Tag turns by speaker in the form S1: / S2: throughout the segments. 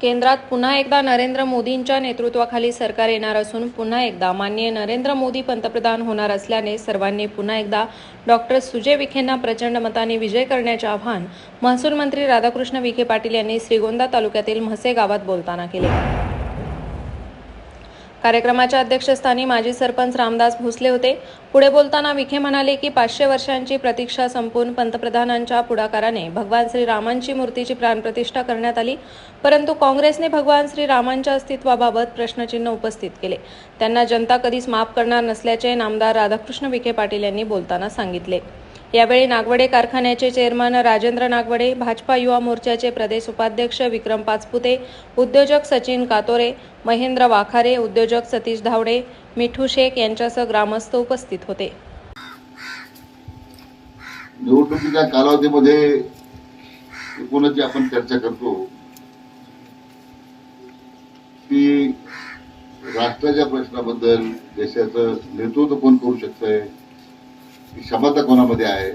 S1: केंद्रात पुन्हा एकदा नरेंद्र मोदींच्या नेतृत्वाखाली सरकार येणार असून पुन्हा एकदा माननीय नरेंद्र मोदी पंतप्रधान होणार असल्याने सर्वांनी पुन्हा एकदा डॉक्टर सुजय विखेंना प्रचंड मताने विजय करण्याचे आवाहन महसूल मंत्री राधाकृष्ण विखे पाटील यांनी श्रीगोंदा तालुक्यातील म्हसे गावात बोलताना केले. कार्यक्रमाच्या अध्यक्षस्थानी माजी सरपंच रामदास भोसले होते. पुढे बोलताना विखे म्हणाले की पाचशे वर्षांची प्रतीक्षा संपून पंतप्रधानांच्या पुढाकाराने भगवान श्रीरामांची मूर्तीची प्राणप्रतिष्ठा करण्यात आली. परंतु काँग्रेसने भगवान श्रीरामांच्या अस्तित्वाबाबत प्रश्नचिन्ह उपस्थित केले. त्यांना जनता कधीच माफ करणार नसल्याचे नामदार राधाकृष्ण विखे पाटील यांनी बोलताना सांगितले. यावेळी नागवडे कारखान्याचे चेअरमन राजेंद्र नागवडे भाजपा युवा मोर्चाचे प्रदेश उपाध्यक्ष विक्रम पाचपुते उद्योजक सचिन कातोरे महेंद्र वाखारे उद्योजक सतीश धावडे मिठू शेख यांच्यासह ग्रामस्थ उपस्थित होते.
S2: निवडणुकीच्या कालावधीमध्ये एकूणच आपण चर्चा करतो की राष्ट्राच्या प्रश्नाबद्दल देशाचं नेतृत्व कोण करू शकतंय? ही क्षमता कोणामध्ये आहे?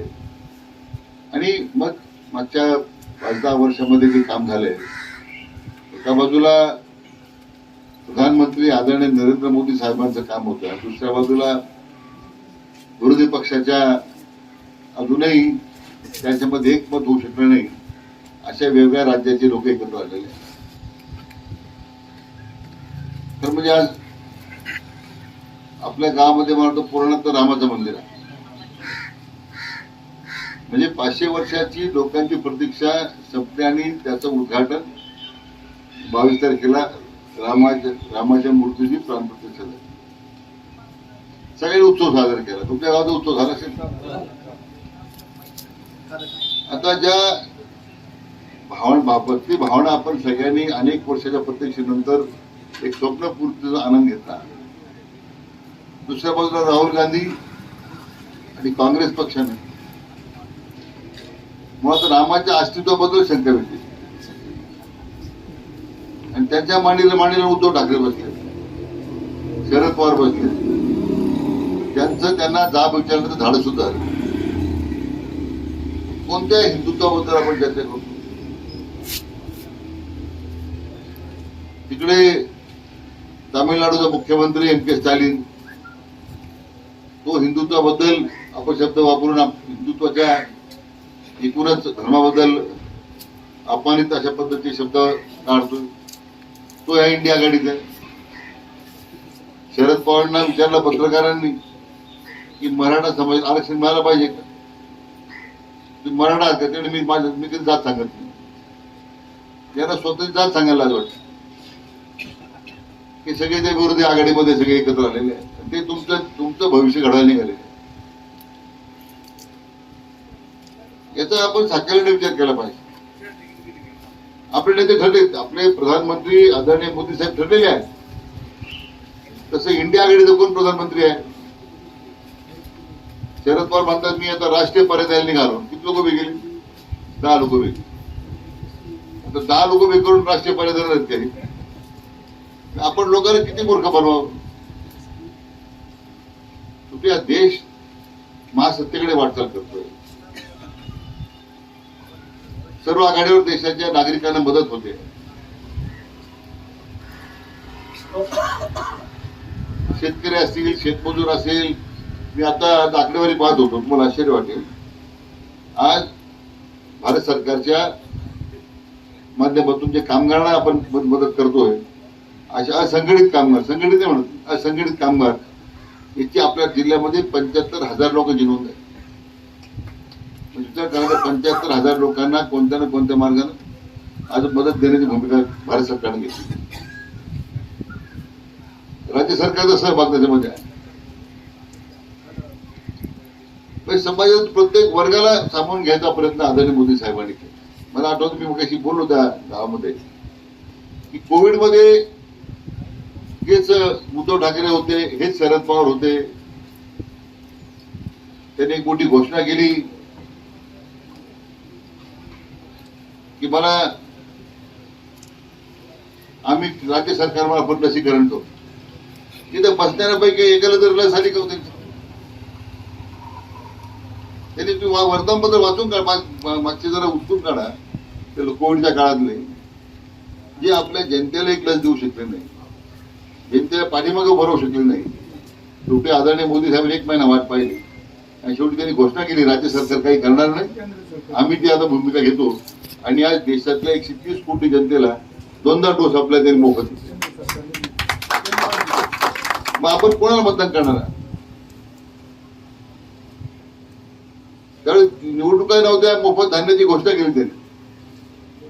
S2: आणि मग मागच्या पाच दहा वर्षामध्ये जे काम झालंय एका बाजूला प्रधानमंत्री आदरणीय नरेंद्र मोदी साहेबांचं काम होतं दुसऱ्या बाजूला विरोधी पक्षाच्या अजूनही त्यांच्यामध्ये एकमत होऊ शकलं नाही अशा वेगळ्या राज्याचे लोक एकत्र आलेले तर म्हणजे आज आपल्या गावामध्ये मला वाटतं तर रामाचं मंदिर आहे. म्हणजे पाचशे वर्षाची लोकांची प्रतीक्षा संपल्याने त्याचं उद्घाटन बावीस तारखेला रामाच्या रामाच्या मूर्तीची प्राणप्रतिष्ठा झाली. सगळ्यांनी उत्सव साजरा केला. तुमच्या गावाचा उत्सव झाला असेल? आता ज्या भावना बाबत ती भावना आपण सगळ्यांनी अनेक वर्षाच्या प्रतीक्षेनंतर एक स्वप्नपूर्तीचा आनंद घेतला. दुसऱ्या बाजूला राहुल गांधी आणि काँग्रेस पक्षाने मुळात रामाच्या अस्तित्वाबद्दल शंका व्यक्त केली. आणि त्यांच्या मांडीला मांडीला उद्धव ठाकरे बसले. शरद पवार बसले. त्यांचं त्यांना जाब विचारण्याचं झाड सुद्धा कोणत्या हिंदुत्वाबद्दल आपण चर्चा करू. तिकडे तामिळनाडूचा मुख्यमंत्री एम के स्टॅलिन तो हिंदुत्वाबद्दल अपशब्द वापरून हिंदुत्वाच्या एकूणच धर्माबद्दल अपमानित अशा पद्धतीचे शब्द काढतोय तो या इंडिया आघाडीत आहे. शरद पवारांना विचारलं पत्रकारांनी की मराठा समाज आरक्षण मिळालं पाहिजे का? तुम्ही मराठा आहात का? मी माझ्या मी कधी जात सांगत नाही. त्यांना स्वतःची जात सांगायला लाज वाटतं. की सगळे ते विरोधी आघाडीमध्ये सगळे एकत्र आलेले आहेत. ते तुमचं तुमचं भविष्य घडायला निघाले याचा आपण साकल्याने विचार केला पाहिजे. आपले नेते ठरले आपले प्रधानमंत्री आदरणीय मोदी साहेब ठरलेले आहेत. तसं इंडिया आघाडीचं कोण प्रधानमंत्री आहे? शरद पवार म्हणतात मी आता राष्ट्रीय पर्यटनाला निघालो. किती लोक उभे दहा लोक उभे आता दहा लोक उभे करून राष्ट्रीय पर्यटन आपण लोकांना किती मूर्ख बनवावं? शेवटी देश महासत्तेकडे वाटचाल करतोय. सर्व आघाडीवर देशाच्या नागरिकांना मदत होते. शेतकरी असतील शेतमजूर असेल मी आता आकडेवारी पाहत होतो तुम्हाला आश्चर्य वाटेल. आज भारत सरकारच्या माध्यमातून जे कामगारांना आपण मदत करतोय अशा असंघटित कामगार संघटित म्हणत असंघटित कामगार याची आपल्या जिल्ह्यामध्ये पंच्याहत्तर हजार लोक जिनवून आहेत. म्हणजे काळात पंच्याहत्तर हजार लोकांना कोणत्या ना कोणत्या मार्गाने आज मदत देण्याची भूमिका भारत सरकारने घेतली. राज्य सरकारचा सहभाग त्याच्यामध्ये आहे. समाजात प्रत्येक वर्गाला सामावून घ्यायचा प्रयत्न आदरणीय मोदी साहेबांनी केला. मला आठवतं मी मगाशी बोललो त्या गावामध्ये की कोविडमध्ये हेच उद्धव ठाकरे होते हेच शरद पवार होते. त्यांनी एक मोठी घोषणा केली. की मला आम्ही राज्य सरकार मला आपण लसीकरण करू तिथं बसणाऱ्यापैकी एकाला जर लस आली का त्यांनी तुम्ही वर्तमानपत्र वाचून काढा. मागचे जरा उचलून काढा. ते कोविडच्या काळातले जे आपल्या जनतेला एक लस देऊ शकले नाही. जनतेला पाठीमागं भरवू शकले नाही. शेवटी आदरणीय मोदी साहेब एक महिना वाट पाहिली. आणि शेवटी त्यांनी घोषणा केली राज्य सरकार काही करणार नाही. आम्ही ती आता भूमिका घेतो. आणि आज देशातल्या एकशे तीस कोटी जनतेला दोनदा डोस आपल्या त्यांनी मोफत. मग आपण कोणाला मतदान करणार आहे? त्यावेळी निवडणुका नव्हत्या मोफत धान्याची घोषणा केली त्यांनी.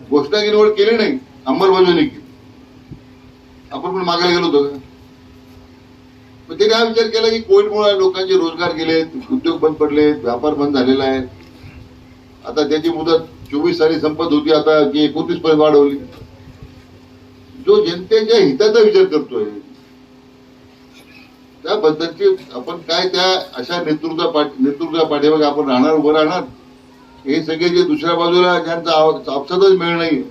S2: घोषणा केली निवड केली नाही अंमलबजावणी केली. आपण पण मागायला गेलो होतो का? पण त्यांनी हा विचार केला की कोविडमुळे लोकांचे रोजगार गेलेत उद्योग बंद पडले व्यापार बंद झालेला आहे. आता त्याची मुदत चोवीस साली संपत होती आता ती एकोणतीस पर्यंत वाढवली जो जनतेच्या हिताचा विचार करतोय त्याबद्दलची आपण काय त्या अशा नेतृत्वा पाठ नेतृत्वा पाठीमागे आपण राहणार उभं राहणार? हे सगळे जे दुसऱ्या बाजूला ज्यांचा आपसातच मेळ नाही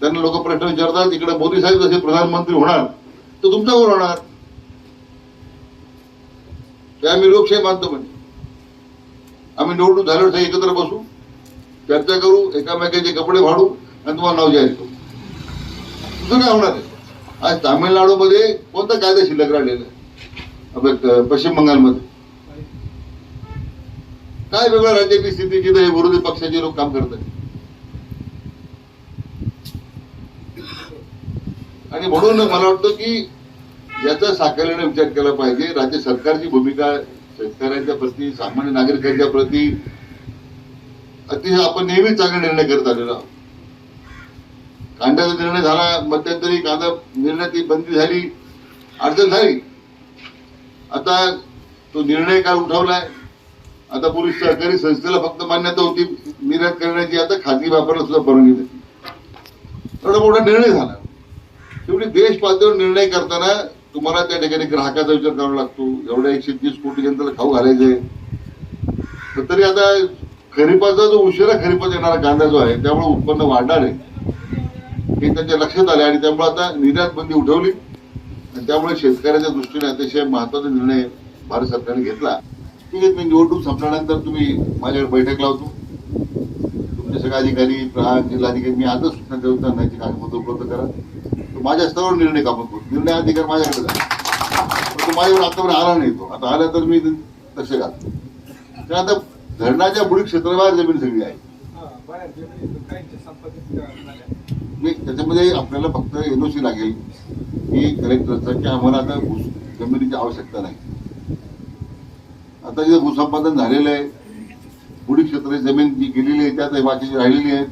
S2: त्यांना लोक प्रश्न विचारतात इकडे मोदी साहेब जसे प्रधानमंत्री होणार तर तुमच्यावर होणार? त्या आम्ही लोकशाही मानतो म्हणजे. आम्ही निवडणूक झाल्यावर एकत्र बसू. चर्चा करू एकामेकाचे कपडे फाडू आणि तुम्हाला नाव जाहीर करू तुझं काय होणार आहे? आज तामिळनाडूमध्ये कोणता कायदा शिल्लक राहिलेला आहे? पश्चिम बंगालमध्ये. काय वेगळ्या राज्याची स्थिती जिथे हे विरोधी पक्षाचे लोक काम करतात? आणि म्हणून मला वाटतं की याचा साकल्याने विचार केला पाहिजे. राज्य सरकारची भूमिका शेतकऱ्यांच्या प्रती सामान्य नागरिकांच्या प्रती अतिशय आपण नेहमीच चांगले निर्णय करत आलेलो आहोत. कांद्याचा निर्णय झाला मध्यंतरी कांदा निर्णयाची बंदी झाली अडचण झाली. आता तो निर्णय काय उठवलाय. आता पूर्वी सहकारी संस्थेला फक्त मान्यता होती निर्यात करण्याची आता खाजगी व्यापाराला सुद्धा परवानगी देते एवढा मोठा निर्णय झाला. शेवटी देश पातळीवर निर्णय करताना तुम्हाला त्या ठिकाणी ग्राहकाचा विचार करावा लागतो. एवढ्या एकशे तीस कोटी जनतेला खाऊ घालायचंय. तर तरी आता खरीपाचा जो उशिरा खरीपात येणारा कांदा जो आहे त्यामुळे उत्पन्न वाढणार आहे हे त्यांच्या लक्षात आले आणि त्यामुळे आता निर्यात बंदी उठवली. आणि त्यामुळे शेतकऱ्याच्या दृष्टीने अतिशय महत्त्वाचा निर्णय भारत सरकारने घेतला. ठीक आहे मी निवडणूक संपल्यानंतर तुम्ही माझ्याकडे बैठक लावतो. तुमचे सगळे अधिकारी प्रहार जिल्हाधिकारी मी आजच सूचना देऊन त्यांची कागदपत्र उपलब्ध करा. तो माझ्या स्तरावर निर्णय कापून करू निर्णय अधिकार माझ्याकडे झाला. तो माझ्यावर आतापर्यंत आला नाही तो. आता आला तर मी तसे घालतो. तर आता धरणाच्या बुडी क्षेत्राबाहेर जमीन सगळी आहे. नाही, त्याच्यामध्ये आपल्याला फक्त एनओसी लागेल. की कलेक्टरचं की आम्हाला आता जमिनीची आवश्यकता नाही. आता जे भूसंपादन झालेलं आहे बुडी क्षेत्र जमीन जी गेलेली आहे त्यात बाकीची राहिलेली आहे.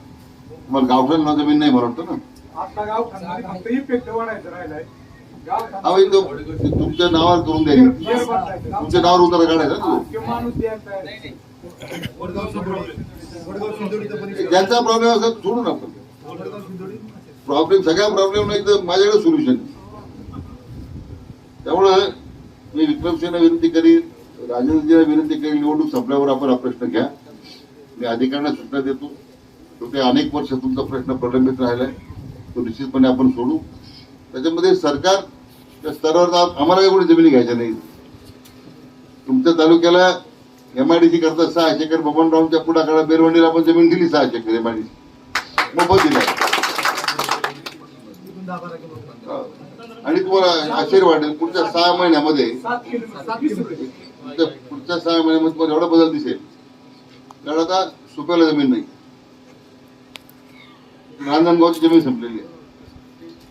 S2: मग गावठाण जमीन नाही मला वाटतं ना? ते तुमच्या नावावर करून द्यायचं तुमच्या नावावर उतारा काढायचा ना ज्यांचा प्रॉब्लेम असेल सोडू ना आपण प्रॉब्लेम सगळ्या प्रॉब्लेम नाही तर माझ्याकडे सोल्युशन त्यामुळं मी विक्रमसिंहला विनंती करीन राजेंद्रजीला विनंती करीन निवडणूक संपल्यावर आपण हा प्रश्न घ्या. मी अधिकाऱ्यांना सूचना देतो. ते अनेक वर्ष तुमचा प्रश्न प्रलंबित राहिलाय. तो निश्चितपणे आपण सोडू. त्याच्यामध्ये सरकार त्या स्तरावर आम्हाला एवढी कोणी जमिनी घ्यायच्या नाही तुमच्या तालुक्याला एमआयडीसी करता सहा एकर बबनरावच्या पुढाकाळात बेरवंडीला आपण जमीन दिली सहा एकर एमआयडीसी मोफत दिली. आणि तुम्हाला आश्चर्य वाटेल पुढच्या सहा महिन्यामध्ये पुढच्या सहा महिन्यामध्ये तुम्हाला एवढा बदल दिसेल. कारण आता सुप्याला जमीन नाही. रांजणगावची जमीन संपलेली आहे.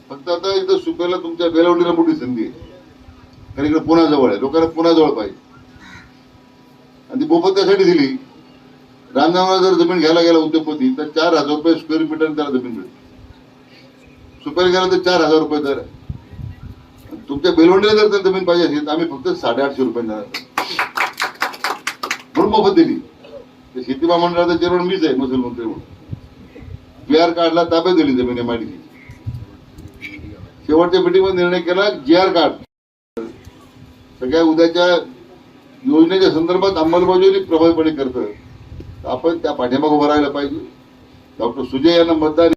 S2: फक्त आता इथं सुप्याला तुमच्या बेलवडीला मोठी संधी आहे. कारण इकडे पुन्हा जवळ आहे. लोकांना पुन्हा जवळ पाहिजे. आणि ती मोफत त्यासाठी दिली. रांजणगावला जर जमीन घ्यायला गेला उद्योगपती तर चार हजार रुपये स्क्वेअर मीटर त्याला जमीन मिळते सुपारी गेला तर चार हजार रुपये दर आहे. तुमच्या बेलवंडीला जर तर जमीन पाहिजे असेल तर आम्ही फक्त साडेआठशे रुपये देणार म्हणून मोफत दिली. शेती महामंडळाचा चेअरमन मीच आहे महसूल मंत्री म्हणून. पी आर कार्डला ताब्यात दिली जमीन एमआयडीसी शेवटच्या मीटिंगमध्ये निर्णय केला जी आर कार्ड सगळ्या उद्याच्या योजनेच्या संदर्भात अंमलबजावणी प्रभावीपणे करतं आपण त्या पाठीमागं उभं राहायला पाहिजे. डॉक्टर सुजय यांना मतदान